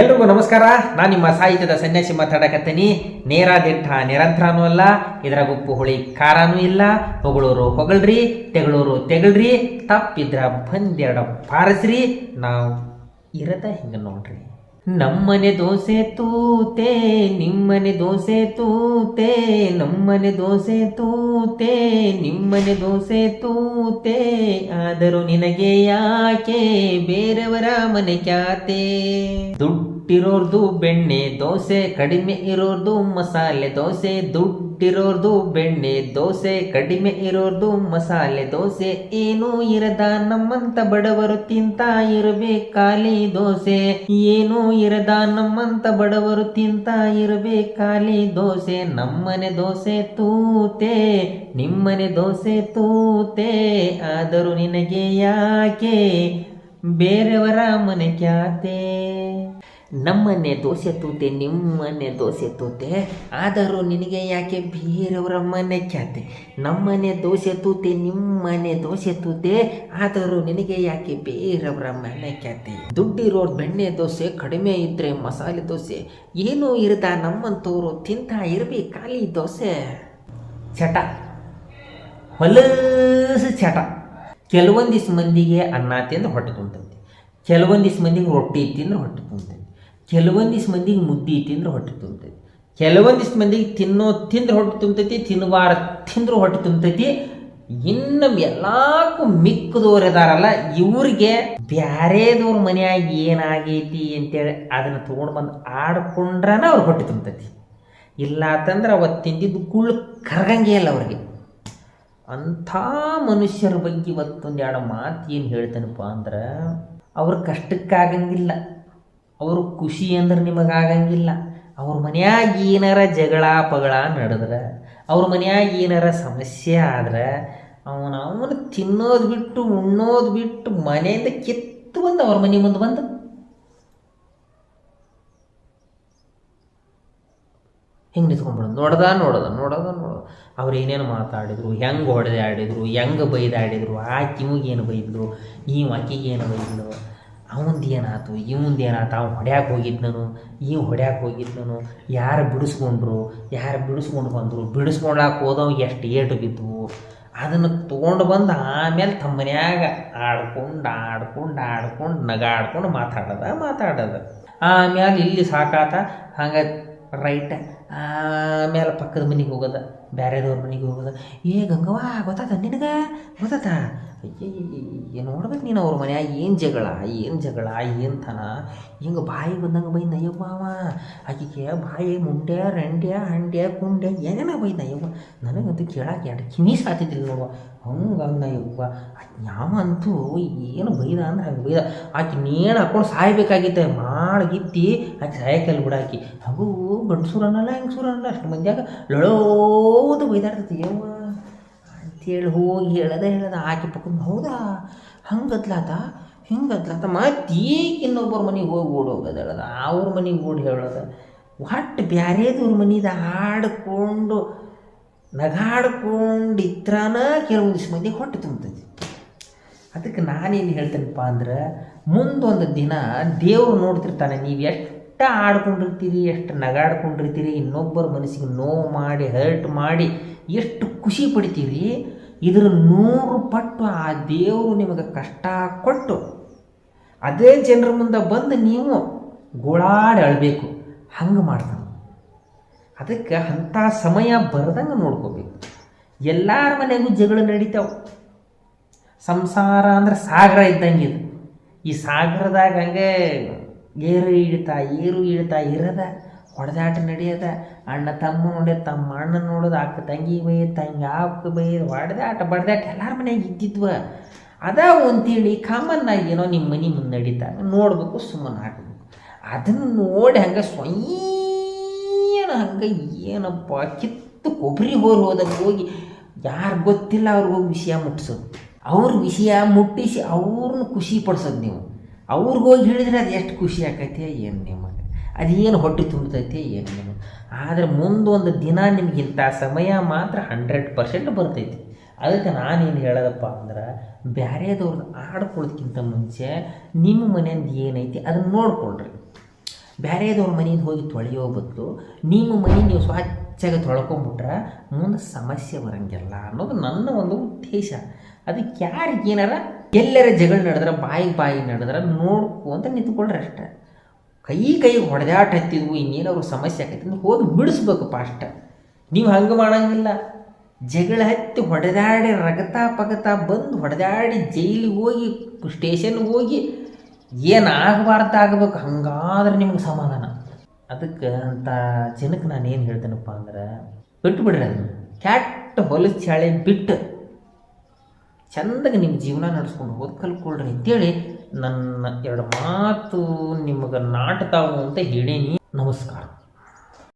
ಎಲ್ರಿಗೂ ನಮಸ್ಕಾರ. ನಾನು ನಿಮ್ಮ ಸಾಹಿತ್ಯದ ಸನ್ಯಾಸಿ ಮಾತಾಡಕತ್ತೀನಿ. ನೇರ ದಿಟ್ಟ ನಿರಂತರನೂ ಅಲ್ಲ, ಇದರ ಉಪ್ಪು ಹುಳಿ ಖಾರನೂ ಇಲ್ಲ, ಹೊಗಳೂರು ಹೊಗಳ್ರಿ, ತೆಗಳೂರು ತೆಗಳ್ರಿ, ತಪ್ಪಿದ್ರ ಬಂದೆರಡ ಪಾರಸ್ರಿ, ನಾವು ಇರದ ಹಿಂಗೆ ನೋಡ್ರಿ. ನಮ್ಮನೆ ದೋಸೆ ತೂತೆ, ನಿಮ್ಮನೆ ದೋಸೆ ತೂತೆ, ನಮ್ಮನೆ ದೋಸೆ ತೂತೆ, ನಿಮ್ಮನೆ ದೋಸೆ ತೂತೆ. ಆದರೂ ನಿನಗೆ ಯಾಕೆ ಬೇರೆಯವರ ಮನೆ ಕ್ಯಾತೆ ದುಡ್ಡಿರೋರ್ದು ಬೆಣ್ಣೆ, ದೋಸೆ ಕಡಿಮೆ ಇರೋರ್ದು ಮಸಾಲೆ, ದೋಸೆ ದುಡ್ಡಿರೋರ್ದು ಬೆಣ್ಣೆ, ದೋಸೆ ಕಡಿಮೆ ಇರೋರ್ದು ಮಸಾಲೆ, ದೋಸೆ ಏನೂ ಇರದ ನಮ್ಮಂತ ಬಡವರು ತಿಂತ ಇರಬೇಕು ಖಾಲಿ ದೋಸೆ, ಏನೂ ಇರದ ನಮ್ಮಂತ ಬಡವರು ತಿಂತ ಇರಬೇಕು ಖಾಲಿ ದೋಸೆ, ನಮ್ಮನೆ ದೋಸೆ ತೂತೆ, ನಿಮ್ಮನೆ ದೋಸೆ ತೂತೆ, ಆದರೂ ನಿನಗೆ ಯಾಕೆ ಬೇರೆಯವರ ಮನೆ ಕ್ಯಾತೆ ನಮ್ಮನೆ ದೋಸೆ ತೂತೆ ನಿಮ್ಮನ್ನೇ ದೋಸೆ ತೂತೆ ಆದರೂ ನಿನಗೆ ಯಾಕೆ ಬೇರೆಯವರ ಮನೆ ಖ್ಯಾತೆ? ನಮ್ಮನೆ ದೋಸೆ ತೂತೆ ನಿಮ್ಮನೆ ದೋಸೆ ತೂತೆ ಆದರೂ ನಿನಗೆ ಯಾಕೆ ಬೇರೆಯವರ ಮನೆ ಖ್ಯಾತೆ? ದುಡ್ಡಿರೋರ್ ಬೆಣ್ಣೆ ದೋಸೆ ಕಡಿಮೆ ಇದ್ರೆ ಮಸಾಲೆ ದೋಸೆ, ಏನೂ ಇರದ ನಮ್ಮಂತವರು ತಿಂತ ಇರ್ಬಿ ಖಾಲಿ ದೋಸೆ. ಚಟ. ಹೊಲಸು ಚಟ. ಕೆಲವೊಂದಿಷ್ಟು ಮಂದಿಗೆ ಅನ್ನ ತಿಂದ್ರೆ ಹೊಟ್ಟೆ ತುಂಬತೈತಿ ಕೆಲವೊಂದಿಷ್ಟು ಮಂದಿಗೆ ರೊಟ್ಟಿ ತಿಂದ್ರೆ ಹೊಟ್ಟೆ ತುಂಬತೈತಿ ಕೆಲವೊಂದಿಷ್ಟು ಮಂದಿಗೆ ಮುದ್ದೆ ತಿಂದ್ರೆ ಹೊಟ್ಟೆ ತುಂಬತೈತಿ. ಕೆಲವೊಂದಿಷ್ಟು ಮಂದಿಗೆ ತಿನ್ನೋ ತಿಂದ್ರೆ ಹೊಟ್ಟೆ ತುಂಬತೈತಿ, ತಿನ್ನುವಾರ ತಿಂದ್ರೆ ಹೊಟ್ಟೆ ತುಂಬತೈತಿ. ಇನ್ನು ಎಲ್ಲಕ್ಕೂ ಮಿಕ್ಕದವ್ರು ಇದಾರಲ್ಲ ಇವ್ರಿಗೆ ಬ್ಯಾರೇದವ್ರ ಮನ್ಯಾಗ ಏನಾಗೈತಿ ಅಂತೇಳಿ ಅದನ್ನು ತೊಗೊಂಡು ಬಂದು ಆಡ್ಕೊಂಡ್ರನ ಅವ್ರು ಹೊಟ್ಟೆ ತುಂಬತೈತಿ. ಇಲ್ಲ ಅಂತಂದ್ರೆ ಅವತ್ತು ತಿಂದಿದ್ದು ಕುಳ್ಳು ಕರಗಂಗೆ ಇಲ್ಲ ಅವ್ರಿಗೆ. ಅಂಥ ಮನುಷ್ಯರ ಬಗ್ಗೆ ಇವತ್ತೊಂದು ಎರಡು ಮಾತು ಏನು ಹೇಳ್ತೇನಪ್ಪ ಅಂದ್ರೆ, ಅವ್ರ ಕಷ್ಟಕ್ಕಾಗಂಗಿಲ್ಲ. ಅವ್ರ ಖುಷಿ ಅಂದ್ರೆ ನಿಮಗಾಗಂಗಿಲ್ಲ ಅವ್ರ ಮನ್ಯಾಗ ಏನಾರ ಜಗಳ, ಪಗಳ ನಡೆದ್ರೆ, ಅವ್ರ ಮನ್ಯಾಗ ಏನಾರ ಸಮಸ್ಯೆ ಆದ್ರೆ ಅವನ ಅವನು ತಿನ್ನೋದು ಬಿಟ್ಟು, ಉಣ್ಣೋದು ಬಿಟ್ಟು ಮನೆಯಿಂದ ಕಿತ್ತು ಬಂದು ಅವ್ರ ಮನೆ ಮುಂದೆ ಬಂದು. ಹಿಂಗೆ ನಿಂತ್ಕೊಂಡ್ಬಿಡೋದು. ನೋಡ್ದ, ನೋಡೋದ ನೋಡೋದ, ನೋಡೋದು. ಅವ್ರು ಏನೇನು ಮಾತಾಡಿದ್ರು, ಹೆಂಗೆ ಹೊಡೆದಾಡಿದ್ರು, ಹೆಂಗೆ ಬೈದಾಡಿದ್ರು ಏನು ಬೈದ್ಲು ಈ ಆಕಿಗೆ ಏನು ಬೈದ್ಲು. ಅವಂದು ಏನಾಯ್ತು ಇವಂದು ಏನಾಯ್ತು ಅವ್ನು ಹೊಡ್ಯಾಕೆ ಹೋಗಿದ್ನನು ಇವ್ ಹೊಡ್ಯಾಕೆ ಹೋಗಿದ್ನನು ಯಾರು ಬಿಡಿಸ್ಕೊಂಡ್ರು, ಯಾರು ಬಿಡಿಸ್ಕೊಂಡು ಬಂದರು ಬಿಡಿಸ್ಕೊಳಕ್ಕೆ ಹೋದವ್ ಎಷ್ಟು ಏಟು ಬಿದ್ದವು. ಅದನ್ನು ತೊಗೊಂಡು ಬಂದು ಆಮೇಲೆ ತಮ್ಮ ಮನ್ಯಾಗ ಆಡ್ಕೊಂಡು ಆಡ್ಕೊಂಡು ಆಡ್ಕೊಂಡು, ನಗಾಡ್ಕೊಂಡು ಮಾತಾಡೋದ, ಮಾತಾಡೋದು. ಆಮೇಲೆ ಇಲ್ಲಿ ಸಾಕಾತ, ಹಂಗೆ ರೈಟ್, ಆಮೇಲೆ ಪಕ್ಕದ ಮನೆಗೆ ಹೋಗೋದ ಬೇರೆದವ್ರ ಮನೆಗೆ ಹೋಗೋದ. ಏ ಗಂಗವ್ವ, ಗೊತ್ತಾತ ನಿನಗೆ? ಗೊತ್ತಾತ? ನೋಡ್ಬೇಕು ನೀನು ಅವ್ರ ಮನ್ಯಾಗ, ಏನು ಜಗಳ ಏನು ಜಗಳ, ಏನು ತನ? ಹಿಂಗೆ ಬಾಯಿ ಬಂದಂಗೆ ಬೈ ನಯ್ಯವ್ವ ಅವ. ಆಕಿಗೆ ಬಾಯಿ ಮುಂಡ್ಯ, ರಂಡ್ಯ, ಹಂಡ್ಯ, ಕುಂಡ್ಯ, ಏನೇನ ಬೈ ನಯ್ಯವ್ವ ನನಗಂತೂ ಕೇಳಕ್ಕೆ ಎರಡು ಕಿವಿ ಸಾತಿದ್ದಿಲ್ಲ ನೋಡುವ ಹಂಗೆ ಯಾವ ಅಂತೂ ಏನು ಬೈದ ಅಂದ್ರೆ ಹಂಗೆ ಬೈದ. ಆಕೆ ನೇಣು ಹಾಕೊಂಡು ಸಾಯ್ಬೇಕಾಗಿತ್ತೆ ಮಾಡಗಿತ್ತಿ ಆಕೆ ಸಾಯಕಲ್ಲಿ ಬಿಡಾಕಿ ಹಾಗೂ ಗಂಡಸೂರನ್ನಲ್ಲ ಅನ್ನಲ್ಲ ಹೆಂಗಸೂರು ಅನ್ನಲ್ಲ. ಅಷ್ಟು ಮಂದಿಯಾಗ ಲಳೋದು ಬೈದಾಡ್ತೈತಿ ಯವ್ವ. ಅಂತೇಳಿ ಹೋಗಿ ಹೇಳದ ಹೇಳದ ಆಕೆ ಪಕ್ಕ ಹೌದಾ? ಹಂಗದ್ಲಾತ, ಹಿಂಗದ್ಲಾತ, ಮತ್ತೆ ಇನ್ನೊಬ್ಬರ ಮನೆಗೆ ಹೋಗಿ ಓಡೋಗೋದು ಹೇಳದ ಅವ್ರ ಮನೆಗೆ ಓಡಿ ಹೇಳೋದ. ಒಟ್ಟು ಬ್ಯಾರೇದವ್ರ ಮನೀದ ಆಡ್ಕೊಂಡು, ನಗಾಡ್ಕೊಂಡು ಕೆಲವು ಕೆಲವೊಂದಿಷ್ಟು ಮಂದಿ ಹೊಟ್ಟೆ ತುಂಬ್ತೈತಿ. ಅದಕ್ಕೆ ನಾನೇನು ಹೇಳ್ತೇನಪ್ಪ ಅಂದ್ರೆ, ಮುಂದೊಂದು ದಿನ ದೇವ್ರು ನೋಡ್ತಿರ್ತಾನೆ, ನೀವು ಎಷ್ಟು ಆಡ್ಕೊಂಡಿರ್ತೀರಿ, ಎಷ್ಟು ನಗಾಡ್ಕೊಂಡಿರ್ತೀರಿ, ಇನ್ನೊಬ್ಬರ ಮನಸ್ಸಿಗೆ ನೋವು ಮಾಡಿ, ಹರ್ಟ್ ಮಾಡಿ, ಎಷ್ಟು ಖುಷಿ ಪಡಿತೀರಿ ಇದರ ನೂರು ಪಟ್ಟು ಆ ದೇವರು ನಿಮಗೆ ಕಷ್ಟ ಕೊಟ್ಟು ಅದೇ ಜನರ ಮುಂದೆ ಬಂದು ನೀವು ಗೋಳಾಡಿ ಅಳಬೇಕು. ಹಂಗೆ ಮಾಡ್ತಾನೆ ಅದಕ್ಕೆ ಅಂಥ ಸಮಯ ಬರದಂಗೆ ನೋಡ್ಕೋಬೇಕು. ಎಲ್ಲರ ಮನೆಗೂ ಜಗಳ ನಡೀತಾವೆ. ಸಂಸಾರ ಅಂದ್ರೆ ಸಾಗರ ಇದ್ದಂಗೆ ಇದು. ಈ ಸಾಗರದಾಗ ಹಂಗೆ ಏರು ಇಳಿತಾ ಏರು ಇಳಿತಾ ಇರದ. ಹೊಡೆದಾಟ ನಡೆಯದ. ಅಣ್ಣ ತಮ್ಮ ನೋಡ್ಯ ತಮ್ಮ ಅಣ್ಣ ನೋಡೋದು ಅಕ್ಕ ತಂಗಿ ಬೈಯದ, ತಂಗಿ ಅಕ್ಕ ಬೈಯದ, ಹೊಡೆದಾಟ ಬಡ್ದಾಟ ಎಲ್ಲರ ಮನೆಯಾಗ ಇದ್ದಿದ್ವ. ಅದ ಅಂತೇಳಿ ಕಾಮನ್ ಆಗಿ ಏನೋ ನಿಮ್ಮ ಮನೆ ಮುಂದೆ ನಡೀತಾರೆ ನೋಡಬೇಕು, ಸುಮ್ಮನೆ ಹಾಕಬೇಕು. ಅದನ್ನು ನೋಡಿ ಹಂಗೆ ಸ್ವಯಂ ಹಂಗೆ ಏನಪ್ಪ, ಕಿತ್ತು ಕೊಬ್ಬರಿ ಹೋರ್ ಹೋದಾಗ ಹೋಗಿ ಯಾರು ಗೊತ್ತಿಲ್ಲ ಹೋಗಿ ವಿಷಯ ಮುಟ್ಟಿಸೋದು ಅವ್ರ ವಿಷಯ ಮುಟ್ಟಿಸಿ ಅವ್ರನ್ನ ಖುಷಿ ಪಡಿಸೋದು ನೀವು. ಅವ್ರಿಗೆ ಹೋಗಿ ಹೇಳಿದ್ರೆ ಅದು ಎಷ್ಟು ಖುಷಿ ಆಕೈತಿ, ಏನು ನಿಮಗೆ ಅದೇನು ಹೊಟ್ಟೆ ತುಂಬತೈತಿ ಏನು. ಆದರೆ ಮುಂದೊಂದು ದಿನ ನಿಮ್ಗೆ ಇಂಥ ಸಮಯ ಮಾತ್ರ ಹಂಡ್ರೆಡ್ ಪರ್ಸೆಂಟ್ ಬರ್ತೈತಿ. ಅದಕ್ಕೆ ನಾನೇನು ಹೇಳೋದಪ್ಪ ಅಂದ್ರೆ ಬ್ಯಾರೆದವ್ರದ್ದು ಆಡ್ಕೊಳ್ಳೋದಕ್ಕಿಂತ ಮುಂಚೆ ನಿಮ್ಮ ಮನೆಯಿಂದ ಏನೈತಿ ಅದನ್ನು ನೋಡ್ಕೊಳ್ರಿ. ಬೇರೆದವ್ರ ಮನೆಯಿಂದ ಹೋಗಿ ತೊಳೆಯೋ ಬದಲು ನಿಮ್ಮ ಮನೆ ನೀವು ಸ್ವಚ್ಛಾಗಿ ತೊಳ್ಕೊಂಬಿಟ್ರೆ ಮುಂದೆ ಸಮಸ್ಯೆ ಬರಂಗಿಲ್ಲ ಅನ್ನೋದು ನನ್ನ ಒಂದು ಉದ್ದೇಶ. ಅದಕ್ಕೆ ಯಾರಿಗೇನಾರ ಎಲ್ಲರ ಜಗಳ ನಡೆದ್ರೆ ಬಾಯಿ ಬಾಯಿ ನಡೆದ್ರೆ ನೋಡ್ಕೊಂತ ನಿಂತ್ಕೊಳ್ರಿ ಅಷ್ಟೇ. ಕೈ ಕೈ ಹೊಡೆದಾಟ ಹತ್ತಿದ್ವು, ಇನ್ನೇನಾದ್ರು ಸಮಸ್ಯೆ ಆಗೈತೆ ಅಂದ್ರೆ ಹೋಗಿ ಬಿಡಿಸ್ಬೇಕು ಪಾಸ್ಟ್ ನೀವು ಹಂಗೆ ಮಾಡೋಂಗಿಲ್ಲ. ಜಗಳ ಹತ್ತಿ ಹೊಡೆದಾಡಿ ರಗತ ಪಗತ ಬಂದು ಹೊಡೆದಾಡಿ ಜೈಲಿಗೆ ಹೋಗಿ, ಸ್ಟೇಷನ್ಗೆ ಹೋಗಿ ಏನು ಆಗಬಾರ್ದು ಆಗಬೇಕು ಹಂಗಾದ್ರೆ ನಿಮ್ಗೆ ಸಮಾಧಾನ. ಅದಕ್ಕೆ ಅಂತ ಜನಕ್ಕೆ ನಾನು ಏನು ಹೇಳ್ತೇನಪ್ಪ ಅಂದ್ರೆ ಬಿಟ್ಟು ಬಿಡ್ರಿ ಅದನ್ನು. ಕ್ಯಾಟ್ ಹೊಲಸು ಚಳಿ ಬಿಟ್ಟು ಚಂದಾಗಿ ನಿಮ್ಮ ಜೀವನ ನಡೆಸ್ಕೊಂಡು ಹೋದ್ ಕಲ್ಕೊಳ್ರಿ ಅಂತೇಳಿ ನನ್ನ ಎರಡು ಮಾತು ನಿಮಗೆ ನಾಟತಾವು ಅಂತ ಹೇಳೀನಿ. ನಮಸ್ಕಾರ.